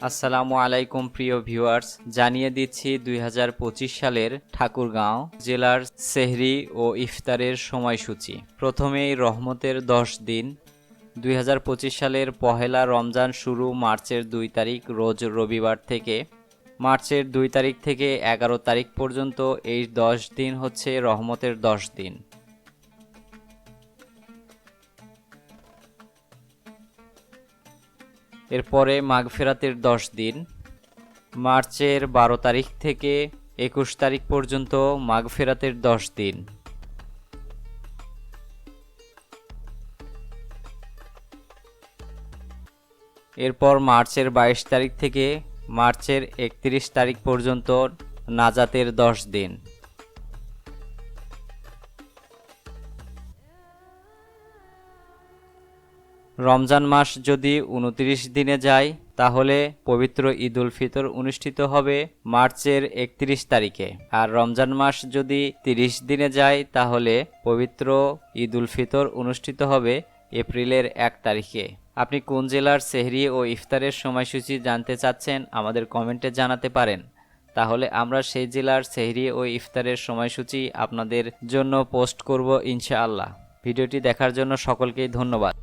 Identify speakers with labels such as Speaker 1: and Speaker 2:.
Speaker 1: আসসালামু আলাইকুম, প্রিয় ভিউয়ার্স। জানিয়ে দিচ্ছি দুই হাজার পঁচিশ সালের ঠাকুরগাঁও জেলার সেহরি ও ইফতারের সময়সূচি। প্রথমেই রহমতের দশ দিন। দুই হাজার পঁচিশ সালের পহেলা রমজান শুরু মার্চের দুই তারিখ, রোজ রবিবার থেকে। মার্চের দুই তারিখ থেকে এগারো তারিখ পর্যন্ত এই দশ দিন হচ্ছে রহমতের দশ দিন। এরপরে মাগফেরাতের দশ দিন। মার্চের বারো তারিখ থেকে একুশ তারিখ পর্যন্ত মাগফেরাতের দশ দিন। এরপর মার্চের বাইশ তারিখ থেকে মার্চের একত্রিশ তারিখ পর্যন্ত নাজাতের দশ দিন। রমজান মাস যদি উনত্রিশ দিনে যায়, তাহলে পবিত্র ঈদ উল ফিতর অনুষ্ঠিত হবে মার্চের একত্রিশ তারিখে। আর রমজান মাস যদি তিরিশ দিনে যায়, তাহলে পবিত্র ঈদ উল ফিতর অনুষ্ঠিত হবে এপ্রিলের এক তারিখে। আপনি কোন জেলার সেহরি ও ইফতারের সময়সূচি জানতে চাচ্ছেন, আমাদের কমেন্টে জানাতে পারেন। তাহলে আমরা সেই জেলার সেহরি ও ইফতারের সময়সূচি আপনাদের জন্য পোস্ট করব ইনশাআল্লাহ। ভিডিওটি দেখার জন্য সকলকেই ধন্যবাদ।